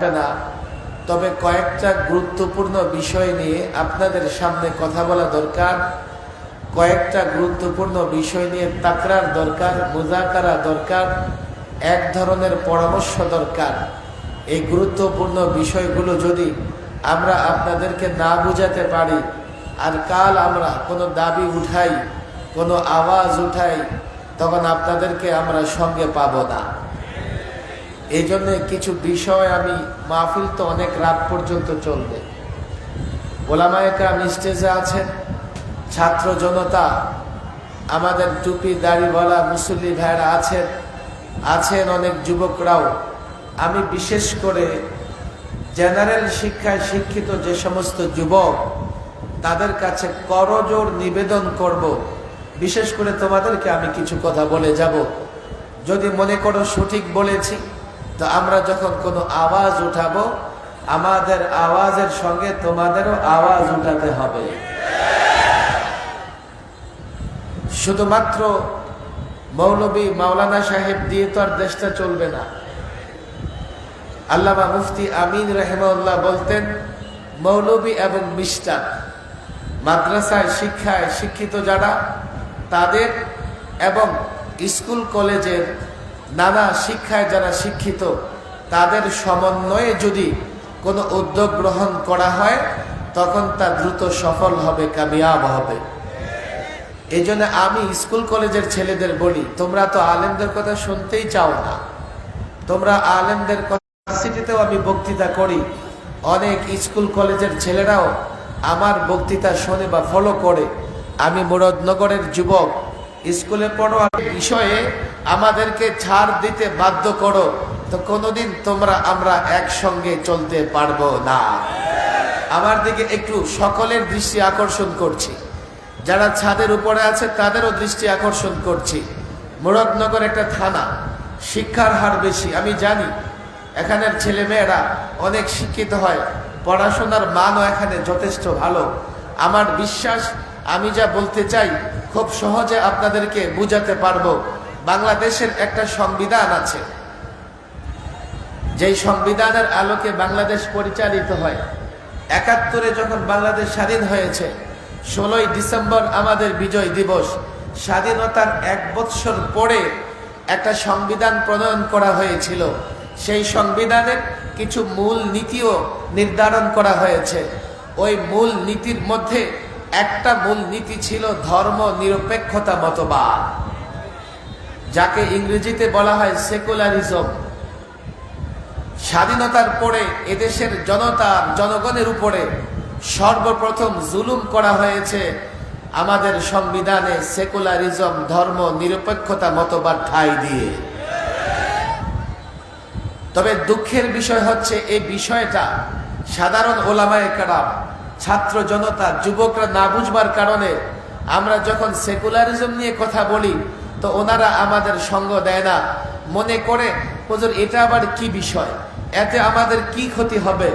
না। তবে কয়েকটা গুরুত্বপূর্ণ বিষয় নিয়ে আপনাদের সামনে কথা বলা দরকার। কয়েকটা গুরুত্বপূর্ণ বিষয় নিয়ে তাকরার দরকার, মোজাকারা দরকার, এক ধরনের পরামর্শ দরকার। এই গুরুত্বপূর্ণ বিষয়গুলো যদি আমরা আপনাদেরকে না বুঝাতে পারি, আর কাল আমরা কোনো দাবি উঠাই, কোনো আওয়াজ উঠাই, তখন আপনাদেরকে আমরা সঙ্গে পাবো না। এই জন্য কিছু বিষয় আমি মাহফিল তো অনেক রাত পর্যন্ত চলবে। ওলামায়করাম স্টেজে আছেন। ছাত্র জনতা, আমাদের টুপি দাড়িওয়ালা মুসল্লি ভাইরা আছেন। আছেন অনেক যুবকরাও। আমি বিশেষ করে জেনারেল শিক্ষায় শিক্ষিত যে সমস্ত যুবক, তাদের কাছে করজোর নিবেদন করব। বিশেষ করে তোমাদেরকে আমি কিছু কথা বলে যাব। যদি মনে করো সঠিক বলেছি তো আমরা যখন কোনো আওয়াজ উঠাবো, আমাদের আওয়াজের সঙ্গে তোমাদেরও আওয়াজ উঠাতে হবে। শুধুমাত্র মৌলবী মাওলানা সাহেব দিয়ে তো আর দেশটা চলবে না। আল্লামা মুফতি আমিন রহেমাউল্লাহ বলতেন, মৌলবী এবং মিস্টার মাদ্রাসায় শিক্ষায় শিক্ষিত যারা, তাদের এবং স্কুল কলেজের নানা শিক্ষায় যারা শিক্ষিত, তাদের সমন্বয়ে যদি কোনো উদ্যোগ গ্রহণ করা হয়, তখন তা দ্রুত সফল হবে, কামিয়াব হবে। এই জন্য আমি স্কুল কলেজের ছেলেদের বলি, তোমরা তো আলেমদের কথা শুনতেই চাও না। তোমরা আলেমদের সিটিতেও আমি বক্তৃতা করি। অনেক স্কুল কলেজের ছেলেরাও আমার বক্তৃতা শোনে বা ফলো করে। আমি মুরদনগরের যুবক স্কুলে পড়ো বিষয়ে আমাদেরকে ছাড় দিতে বাধ্য করো, তো কোনোদিন তোমরা আমরা একসঙ্গে চলতে পারব না। আমার দিকে একটু সকলের দৃষ্টি আকর্ষণ করছি। যারা ছাদের উপরে আছে, তাদেরও দৃষ্টি আকর্ষণ করছি। মুরাদনগর একটা থানা, শিক্ষার হার বেশি, আমি জানি। এখানের ছেলে মেয়েরা অনেক শিক্ষিত হয়, পড়াশোনার মানও এখানে যথেষ্ট ভালো। আমার বিশ্বাস, আমি যা বলতে চাই খুব সহজে আপনাদেরকে বুঝাতে পারব, বাংলাদেশের একটা সংবিধান আছে। যেই সংবিধানের আলোকে বাংলাদেশ পরিচালিত হয়। একাত্তরে যখন বাংলাদেশ স্বাধীন হয়েছে, ষোলোই ডিসেম্বর আমাদের বিজয় দিবস। স্বাধীনতার এক বৎসর পরে একটা সংবিধান প্রণয়ন করা হয়েছিল। সেই সংবিধানের কিছু মূল নীতিও নির্ধারণ করা হয়েছে। ওই মূল নীতির মধ্যে একটা মূল নীতি ছিল ধর্ম নিরপেক্ষতা মতবাদ, যাকে ইংরেজিতে বলা হয় সেকুলারিজম। স্বাধীনতার পরে এদেশের জনতার জনগণের উপরে সর্বপ্রথম জুলুম করা হয়েছে আমাদের সংবিধানে সেকুলারিজম, ধর্ম নিরপেক্ষতা মতবাদ ঠাই দিয়ে। তবে দুঃখের বিষয় হচ্ছে, এই বিষয়টা সাধারণ ওলামায় কারাম ছাত্র জনতা, যুবকরা না বুঝবার কারণে আমরা যখন সেকুলারিজম নিয়ে কথা বলি, তো ওনারা আমাদের সঙ্গ দেয় না। মনে করে, হুজুর, এটা আবার কি বিষয়? এতে আমাদের কি ক্ষতি হবে?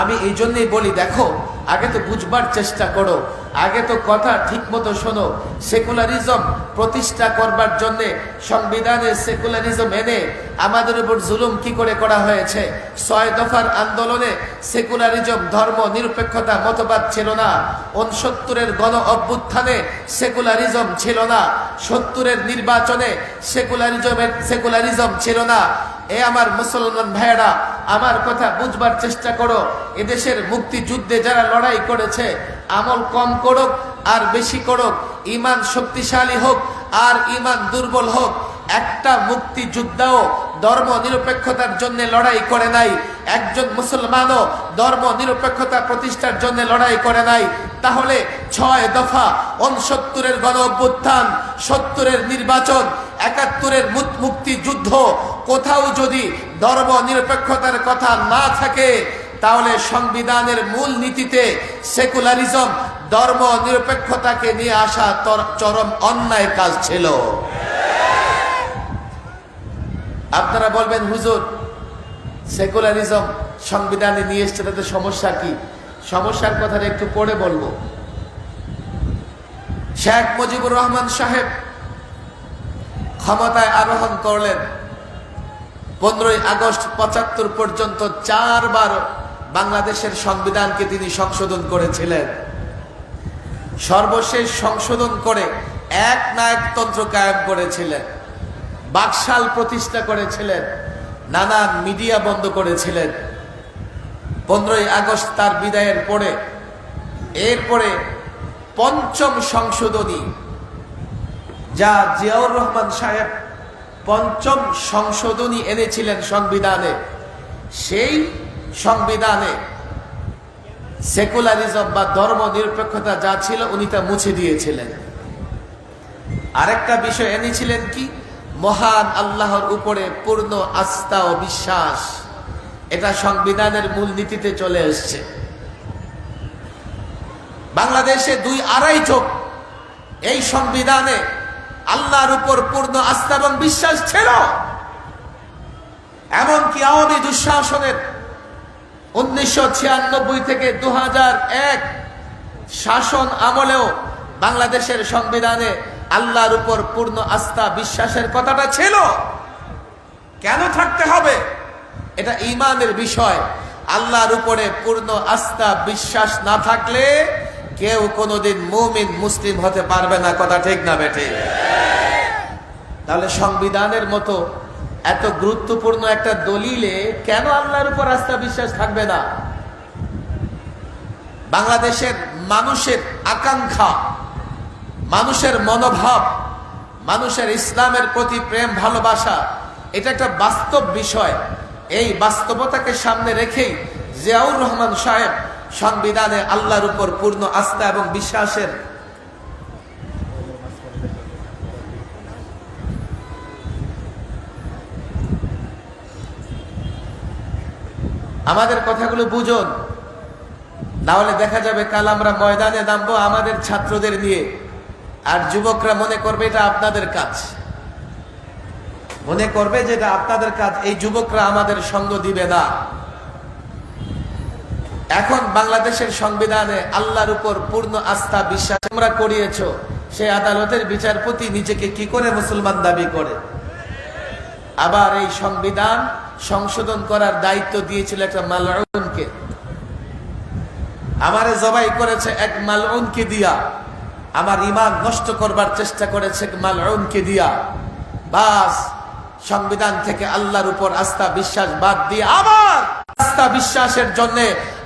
আমি এই জন্যই বলি, দেখো, আগে তো বুঝবার চেষ্টা করো। আগে তো কথা ঠিক মতো শোনো। সেকুলারিজম প্রতিষ্ঠা করবার জন্যে সংবিধানে সেকুলারিজম এনে আমাদের উপর জুলুম কি করে করা হয়েছে? ছয় দফার আন্দোলনে সেকুলারিজম, ধর্ম, নিরপেক্ষতা মতবাদ ছিল না। উনসত্তরের গণ অভ্যুত্থানে সেকুলারিজম ছিল না। সত্তরের নির্বাচনে সেকুলারিজমের সেকুলারিজম ছিল না। এ আমার মুসলমান ভাইয়েরা, আমার কথা বুঝবার চেষ্টা করো। এদেশের মুক্তিযুদ্ধে যারা লড়াই করেছে আমল কম করুক আর বেশি করুক ইমান শক্তিশালী হোক আর ইমান দুর্বল হোক, একটা মুক্তিযোদ্ধাও ধর্ম নিরপেক্ষতার জন্য লড়াই করে নাই, একজন মুসলমানও ধর্ম নিরপেক্ষতা প্রতিষ্ঠার জন্য লড়াই করে নাই। তাহলে ছয় দফা উনসত্তরের গণ অভ্যুত্থান, সত্তরের নির্বাচন, একাত্তরের মুক্তিযুদ্ধ কোথাও যদি ধর্ম নিরপেক্ষতার কথা না থাকে তাহলে সংবিধানের মূল নীতিতে সেকুলারিজম, ধর্ম নিরপেক্ষতাকে নিয়ে আসা চরম অন্যায় কাজ ছিল। আপনারা বলবেন, হুজুর, সেকুলারিজম সংবিধানে নিয়ে এসছে তাদের সমস্যা কি? সমস্যার কথাটা একটু পরে বলব। শেখ মুজিবুর রহমান সাহেব ক্ষমতায় আরোহণ করলেন। পনেরোই আগস্ট পঁচাত্তর পর্যন্ত চারবার বাংলাদেশের সংবিধানকে তিনি সংশোধন করেছিলেন। সর্বশেষ সংশোধন করে এক নায়কতন্ত্র কায়েম করেছিলেন, বাকশাল প্রতিষ্ঠা করেছিলেন, নানান মিডিয়া বন্ধ করেছিলেন। পনেরোই আগস্ট তার বিদায়ের পরে, এরপরে পঞ্চম সংশোধনী, যা জিয়াউর রহমান সাহেব পঞ্চম সংশোধনী এনেছিলেন সংবিধানে, সেই সংবিধানে সেকুলারিজম বা ধর্ম নিরপেক্ষতা যা ছিল, উনি তা মুছে দিয়েছিলেন। আরেকটা বিষয় এনেছিলেন কি? মহান আল্লাহর উপরে পূর্ণ আস্থা ও বিশ্বাস। এটা সংবিধানের মূল নীতিতে চলে এসছে। বাংলাদেশে দুই আড়াই যোগ এই সংবিধানে আল্লাহর উপর পূর্ণ আস্থা এবং বিশ্বাস ছিল। এমনকি আওয়ামী দুঃশাসনের উনিশশো ছিয়ানব্বই থেকে দু শাসন আমলেও বাংলাদেশের সংবিধানে আল্লাহর উপর পূর্ণ আস্থা বিশ্বাসের কথাটা ছিল। কেন থাকতে হবে? এটা ইমানের বিষয়। আল্লাহর উপরে পূর্ণ আস্থা বিশ্বাস না থাকলে কেউ কোনোদিন মুমিন, মুসলিম হতে পারবে না। কথা ঠিক না বেঠে? তাহলে সংবিধানের মতো এত গুরুত্বপূর্ণ একটা দলিলে কেন আল্লাহর উপর আস্থা বিশ্বাস থাকবে না? বাংলাদেশের মানুষের আকাঙ্ক্ষা, মানুষের মনোভাব, মানুষের ইসলামের প্রতি প্রেম, ভালোবাসা, এটা একটা বাস্তব বিষয়। এই বাস্তবতাকে সামনে রেখেই জিয়াউর রহমান সাহেব সংবিধানে আল্লাহর উপর পূর্ণ আস্থা এবং বিশ্বাসের আমাদের কথাগুলো বুঝুন। না হলে দেখা যাবে কাল আমরা ময়দানে নামবো আমাদের ছাত্রদের নিয়ে। আর যুবকরা মনে করবে এটা আপনাদের কাজ। মনে করবে যে এটা আপনাদের কাজ, এই যুবকরা আমাদের সঙ্গ দিবে না। এখন বাংলাদেশের সংবিধানে আল্লাহর উপর পূর্ণ আস্থা বিশ্বাস তোমরা করিয়েছ। সে আদালতের বিচারপতি নিজেকে কি করে মুসলমান দাবি করে? আবার এই সংবিধান সংশোধন করার দায়িত্ব দিয়েছিল একটা মালউনকে। আমারে জবাই করেছে এক মালউনকে দিয়া। আমার ইমান নষ্ট করবার চেষ্টা করেছে এক দিয়া। বাস, সংবিধান থেকে আল্লাহর উপর আস্থা বিশ্বাস বাদ দিয়ে আবার আস্থা বিশ্বাসের জন্য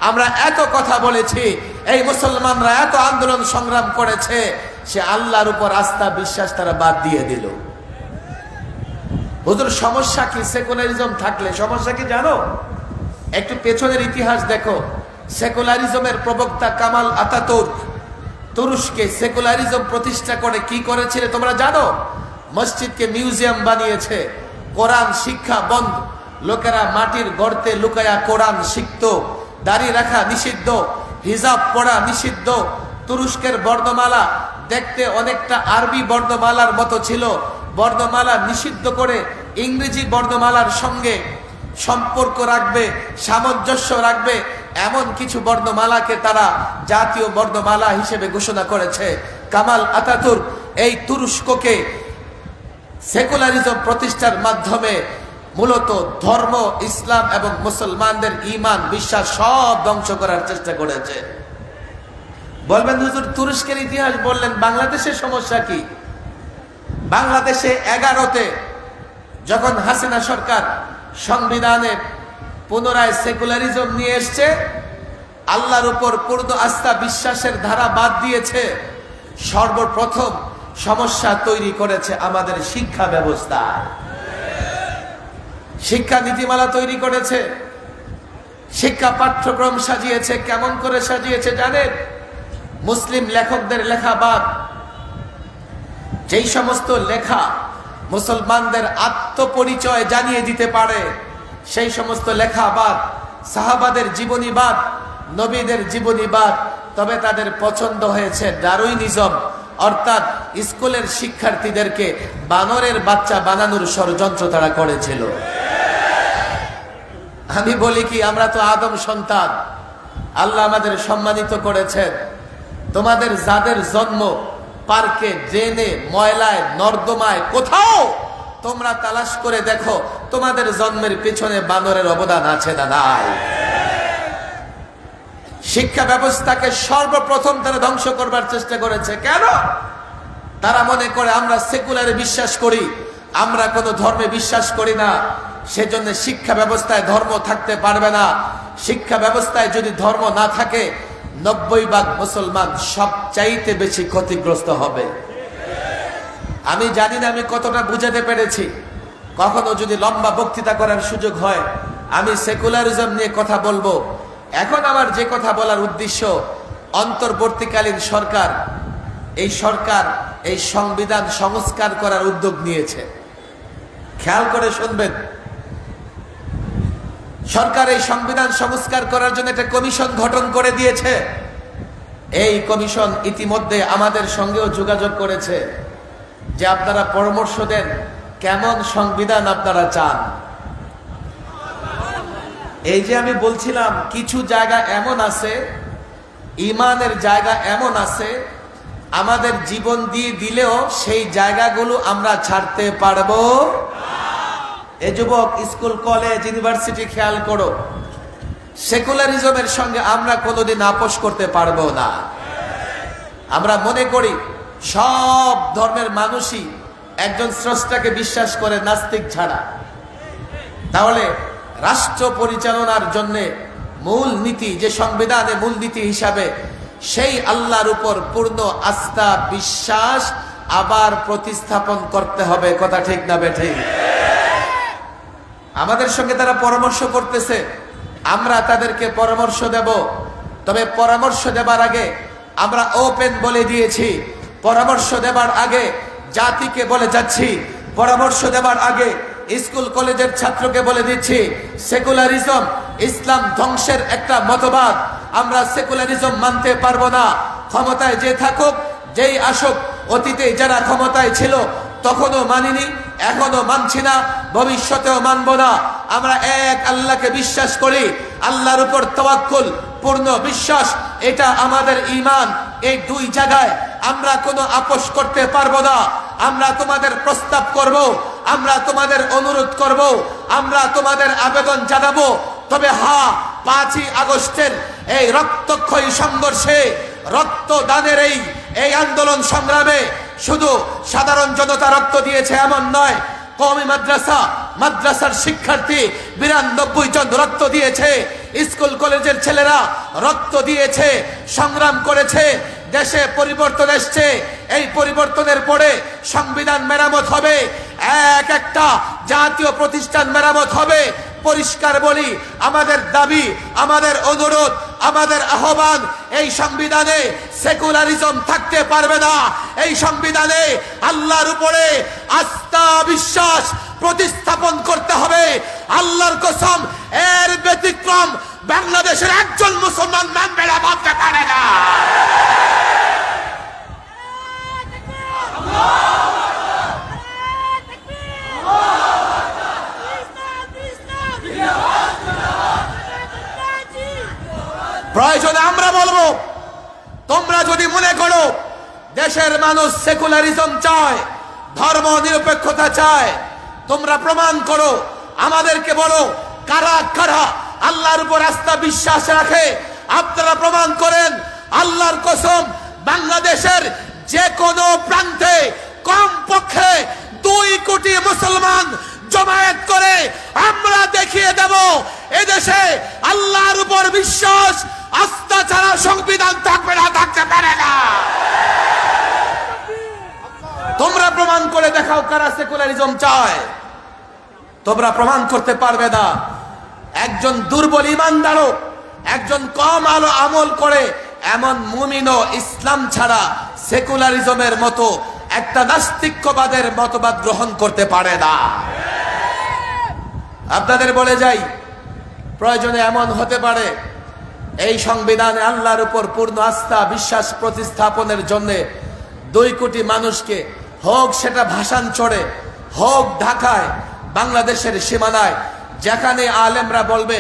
আমরা এত কথা বলেছি, এই মুসলমানরা এত আন্দোলন সংগ্রাম করেছে, সে আল্লাহর উপর আস্থা বিশ্বাস তারা বাদ দিয়ে দিল। হুজুর, সমস্যা কি? সেকুলারিজম থাকলে। সমস্যা কি জানো? একটু পেছনের ইতিহাস দেখো। সেকুলারিজমের প্রবক্তা কামাল আতাতুর্ক তুরস্কে সেকুলারিজম প্রতিষ্ঠা করে কি করেছিল তোমরা জানো? মসজিদকে মিউজিয়াম বানিয়েছে। কোরআন শিক্ষা বন্ধ। লোকেরা মাটির গর্তে লুকায়া কোরআন শিখত। দাড়ি রাখা নিষিদ্ধ। হিজাব পড়া নিষিদ্ধ। তুরস্কের বর্ণমালা দেখতে অনেকটা আরবি বর্ণমালার মতো ছিল। বর্ণমালা নিষিদ্ধ করে ইংরেজি বর্ণমালার সঙ্গে সম্পর্ক রাখবে, সামঞ্জস্য রাখবে, এমন কিছু বর্ণমালাকে তারা জাতীয় বর্ণমালা হিসেবে ঘোষণা করেছে। কামাল আতাতুর এই তুরস্ককে সেকুলারিজম প্রতিষ্ঠার মাধ্যমে মূলত ধর্ম, ইসলাম এবং মুসলমানদের ইমান বিশ্বাস সব ধ্বংস করার চেষ্টা করেছে। বলবেন, হুজুর, তুরস্কের ইতিহাস বললেন, বাংলাদেশের সমস্যা কি? বাংলাদেশে এগারোতে যখন হাসিনা সরকার সংবিধানে পুনরায় সেকুলারিজম নিয়ে এসছে, আল্লাহর উপর পূর্ণ আস্থা বিশ্বাসের ধারা বাদ দিয়েছে, সর্বপ্রথম সমস্যা তৈরি করেছে আমাদের শিক্ষা ব্যবস্থা। শিক্ষা নীতিমালা তৈরি করেছে, শিক্ষা পাঠ্যক্রম সাজিয়েছে, কেমন করে সাজিয়েছে জানেন? মুসলিম লেখকদের লেখা বাদ। যেই সমস্ত লেখা মুসলমানদের আত্মপরিচয় জানিয়ে দিতে পারে, সেই সমস্ত লেখা বাদ, সাহাবাদের জীবনীবাদ নবীদের জীবনীবাদ তবে তাদের পছন্দ হয়েছে ডারুইনিজম অর্থাৎ স্কুলের শিক্ষার্থীদেরকে বানরের বাচ্চা বানানোর ষড়যন্ত্র তারা করেছিল। আমি বলি কি, আমরা তো আদম সন্তান। আল্লাহ আমাদের সম্মানিত করেছেন। তোমাদের যাদের জন্ম পার্কে, ড্রেনে, ময়লায়, নর্দমায়, কোথাও তোমরা তালাশ করে দেখো তোমাদের জন্মের পিছনে বানরের অবদান আছে না নাই। শিক্ষা ব্যবস্থাকে সর্বপ্রথম তারা ধ্বংস করবার চেষ্টা করেছে। কেন? তারা মনে করে, আমরা সেকুলারে বিশ্বাস করি, আমরা কোনো ধর্মে বিশ্বাস করি না, সেজন্য শিক্ষা ব্যবস্থায় ধর্ম থাকতে পারবে না। শিক্ষা ব্যবস্থায় যদি ধর্ম না থাকে নব্বই ভাগ মুসলমান সবচাইতে বেশি ক্ষতিগ্রস্ত হবে। আমি জানি না আমি কতটা বুঝাতে পেরেছি। কখনো যদি লম্বা বক্তৃতা করার সুযোগ হয়, আমি সেকুলারিজম নিয়ে কথা বলব। এখন আমার যে কথা বলার উদ্দেশ্য, অন্তর্বর্তীকালীন সরকার, এই সরকার, এই সংবিধান সংস্কার করার উদ্যোগ নিয়েছে। খেয়াল করে শুনবেন। সরকার এই সংবিধান সংস্কার করার জন্য একটা কমিশন গঠন করে দিয়েছে। এই কমিশন ইতিমধ্যে আমাদের সঙ্গেও যোগাযোগ করেছে যে আপনারা পরামর্শ দেন কেমন সংবিধান আপনারা চান। এই যে আমি বলছিলাম, কিছু জায়গা এমন আছে, ইমানের জায়গা এমন আছে, আমাদের জীবন দিয়ে দিলেও সেই জায়গাগুলো আমরা ছাড়তে পারব। এ যুবক, স্কুল, কলেজ, ইউনিভার্সিটি খেয়াল করো। সেকুলারিজমের সঙ্গে আমরা কোনোদিন আপোষ করতে পারব না। আমরা মনে করি, সব ধর্মের মানুষই একজন স্রষ্টাকে বিশ্বাস করে নাস্তিক ছাড়া। তাহলে রাষ্ট্র পরিচালনার জন্য মূল নীতি, যে সংবিধানে মূল নীতি হিসাবে, সেই আল্লাহর উপর পূর্ণ আস্থা, বিশ্বাস আবার প্রতিস্থাপন করতে হবে। কথা ঠিক না বেঠে আমাদের সঙ্গে তারা পরামর্শ করতেছে। আমরা তাদেরকে পরামর্শ দেব। তবে পরামর্শ দেবার আগে আমরা ওপেন বলে দিয়েছি। পরামর্শ দেবার আগে জাতিকে বলে যাচ্ছি। পরামর্শ দেবার আগে স্কুল কলেজের ছাত্রকে বলে দিচ্ছি, সেকুলারিজম ইসলাম ধ্বংসের একটা মতবাদ। আমরা সেকুলারিজম মানতে পারব না। ক্ষমতায় যে থাকুক, যেই আসুক, অতীতে যারা ক্ষমতায় ছিল তখনও মানিনি। এখনও মানছি না, ভবিষ্যতেও মানব না। আমরা এক আল্লাহকে বিশ্বাস করি, আল্লাহর উপর তওয়াক্কুল, পূর্ণ বিশ্বাস, এটা আমাদের ইমান এই দুই জায়গায় আমরা কোনো আপোষ করতে পারব না। আমরা তোমাদের প্রস্তাব করব, আমরা তোমাদের অনুরোধ করব, আমরা তোমাদের আবেদন জানাব। তবে হা, পাঁচই আগস্টের এই রক্তক্ষয়ী সংঘর্ষে, রক্তদানের এই এই আন্দোলন সংগ্রামে শুধু সাধারণ জনতা রক্ত দিয়েছে এমন নয়, কওমি মাদ্রাসা, মাদ্রাসার শিক্ষার্থী বিরানব্বই জন রক্ত দিয়েছে, স্কুল কলেজের ছেলেরা রক্ত দিয়েছে, সংগ্রাম করেছে, দেশে পরিবর্তন এসছে, এই পরিবর্তনের পরে সংবিধান মেরামত হবে, এক একটা জাতীয় প্রতিষ্ঠান মেরামত হবে, পরিষ্কার বলি, আমাদের দাবি, আমাদের অনুরোধ আমাদের আহ্বান, এই সংবিধানে সেকুলারিজম থাকতে পারবে না। এই সংবিধানে আল্লাহর উপরে আস্থা, বিশ্বাস প্রতিস্থাপন করতে হবে। আল্লাহর কসম, এর ব্যতিক্রম বাংলাদেশের একজন মুসলমান মানবে না ভাবতে পারে না প্রয়োজনে আমরা বলব তোমরা যদি মনে করো দেশের মানুষ সেকুলারিজম চায়, ধর্ম নিরপেক্ষতা চায়। তোমরা প্রমাণ করো, আমাদেরকে বলো, কারা কারা আল্লাহর উপর আস্থা বিশ্বাস রাখে? আপনারা প্রমাণ করেন, আল্লাহর কসম, বাংলাদেশের যে কোনো প্রান্তে কম পক্ষে দুই কোটি মুসলমান জমায়েত করে আমরা দেখিয়ে দেব, এদেশে আল্লাহর উপর বিশ্বাস, আস্থা ছাড়া সংবিধান থাকবে না, থাকতে পারে না। তোমরা প্রমাণ করে দেখাও কারা সেকুলারিজম চায়। তোমরা প্রমাণ করতে পারবে না। একজন দুর্বল ইমানদারও একজন কম আলো আমল করে, এমন মুমিনও ইসলাম ছাড়া সেকুলারিজমের মতো একটা নাস্তিক্যবাদের মতবাদ গ্রহণ করতে পারে না। আপনাদের বলে যাই, প্রয়োজনে এমন হতে পারে, এই সংবিধানে আল্লাহর উপর পূর্ণ আস্থা, বিশ্বাস প্রতিস্থাপনের জন্য দুই কোটি মানুষকে হোক সেটা ভাষান চড়ে, হোক ঢাকায়, বাংলাদেশের সীমানায়, যেখানে আলেমরা বলবে,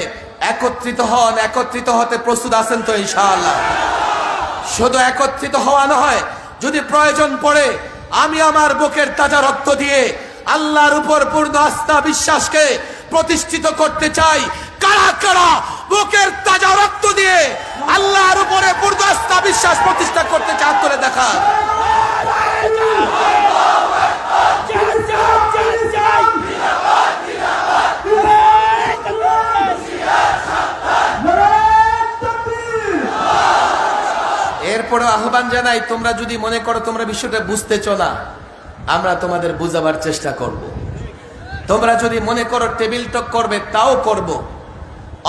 একত্রিত হন, একত্রিত হতে প্রস্তুত আছেন তো ইনশাআল্লাহ। শুধু একত্রিত হওয়া নয়, যদি প্রয়োজন পড়ে, আমি আমার বুকের তাজা রক্ত দিয়ে আল্লাহর উপর পূর্ণ আস্থা বিশ্বাসকে প্রতিষ্ঠিত করতে চাই। কারা কারা বুকের তাজা রক্ত দিয়ে আল্লাহর উপরে পূর্ণ আস্থা বিশ্বাস প্রতিষ্ঠা করতে চান করে দেখা এরপরে আহ্বান জানাই, তোমরা যদি মনে করো তোমরা বিষয়টা বুঝতেছ না আমরা তোমাদের বুঝাবার চেষ্টা করব। তোমরা যদি মনে করো টেবিল টক করবে, তাও করব।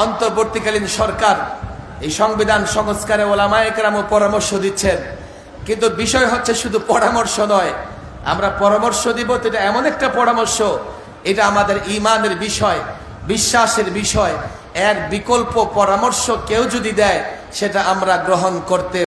অন্তর্বর্তীকালীন সরকার এই সংবিধান সংস্কারে ওলামায়করামও পরামর্শ দিচ্ছেন কিন্তু বিষয় হচ্ছে শুধু পরামর্শ নয় আমরা পরামর্শ দিব এটা এমন একটা পরামর্শ, এটা আমাদের ইমানের বিষয়, বিশ্বাসের বিষয়। এর বিকল্প পরামর্শ কেউ যদি দেয়, সেটা আমরা গ্রহণ করতে